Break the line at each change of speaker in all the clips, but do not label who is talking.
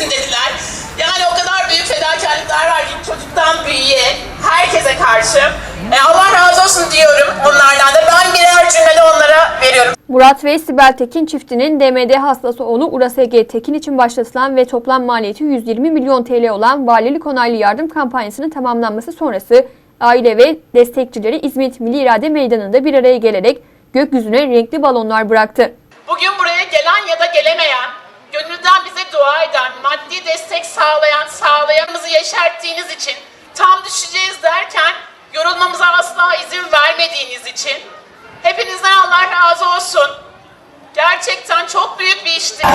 dediler. Yani o kadar büyük fedakarlıklar var ki çocuktan büyüğe, herkese karşı. E, Allah razı olsun diyorum onlardan da. Ben birer cümlede onlara veriyorum.
Murat ve Sibel Tekin çiftinin DMD hastası oğlu Uras Ege Tekin için başlatılan ve toplam maliyeti 120 milyon TL olan valilik onaylı yardım kampanyasının tamamlanması sonrası aile ve destekçileri İzmit Milli İrade Meydanı'nda bir araya gelerek gökyüzüne renkli balonlar bıraktı.
Bugün buraya gelen ya da gelemeyen, gönülden bize dua eden, sağlayan, sağlayanımızı yeşerttiğiniz için, tam düşeceğiz derken yorulmamıza asla izin vermediğiniz için, hepinizden Allah razı olsun. Gerçekten çok büyük bir işti.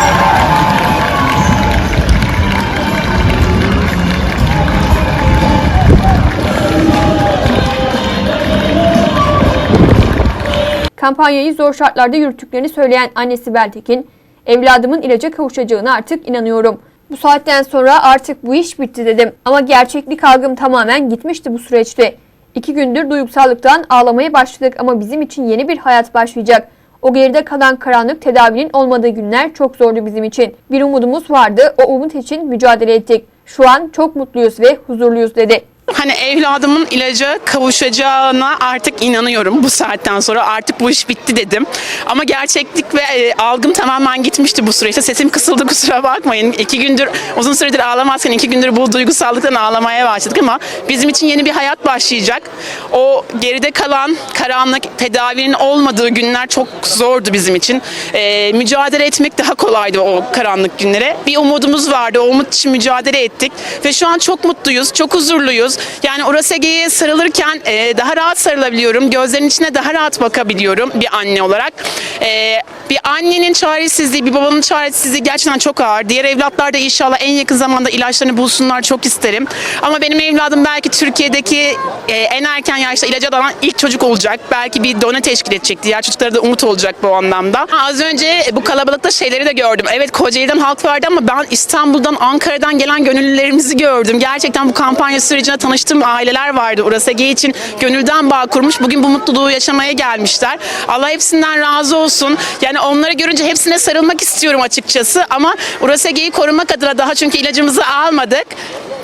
Kampanyayı zor şartlarda yürüttüklerini söyleyen anne Sibel Tekin, evladımın ilaca kavuşacağına artık inanıyorum. Bu saatten sonra artık bu iş bitti dedim. Ama gerçeklik algım tamamen gitmişti bu süreçte. İki gündür duygusallıktan ağlamaya başladık ama bizim için yeni bir hayat başlayacak. O geride kalan karanlık tedavinin olmadığı günler çok zordu bizim için. Bir umudumuz vardı, o umut için mücadele ettik. Şu an çok mutluyuz ve huzurluyuz dedi.
Hani evladımın ilaca kavuşacağına artık inanıyorum bu saatten sonra. Artık bu iş bitti dedim. Ama gerçeklik ve e, algım tamamen gitmişti bu süreçte. Sesim kısıldı kusura bakmayın. İki gündür uzun süredir ağlamazken iki gündür bu duygusallıktan ağlamaya başladık ama bizim için yeni bir hayat başlayacak. O geride kalan karanlık tedavinin olmadığı günler çok zordu bizim için. E, mücadele etmek daha kolaydı o karanlık günlere. Bir umudumuz vardı. O umut için mücadele ettik ve şu an çok mutluyuz, çok huzurluyuz. Yani Urasege'ye sarılırken e, daha rahat sarılabiliyorum. Gözlerinin içine daha rahat bakabiliyorum bir anne olarak. E, bir annenin çaresizliği, bir babanın çaresizliği gerçekten çok ağır. Diğer evlatlar da inşallah en yakın zamanda ilaçlarını bulsunlar çok isterim. Ama benim evladım belki Türkiye'deki e, en erken yaşta ilaca dalan ilk çocuk olacak. Belki bir done teşkil edecek. Diğer çocuklara da umut olacak bu anlamda. Ha, az önce bu kalabalıkta şeyleri de gördüm. Evet Kocaeli'den halk vardı ama ben İstanbul'dan, Ankara'dan gelen gönüllülerimizi gördüm. Gerçekten bu kampanya sürecinde tanıştığım aileler vardı. Urası Ege için gönülden bağ kurmuş. Bugün bu mutluluğu yaşamaya gelmişler. Allah hepsinden razı olsun. Yani onları görünce hepsine sarılmak istiyorum açıkçası. Ama Urası Ege'yi korumak adına daha çünkü ilacımızı almadık.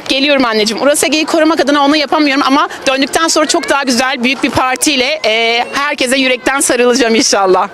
Geliyorum anneciğim. Urası Ege'yi korumak adına onu yapamıyorum ama döndükten sonra çok daha güzel büyük bir partiyle e, herkese yürekten sarılacağım inşallah.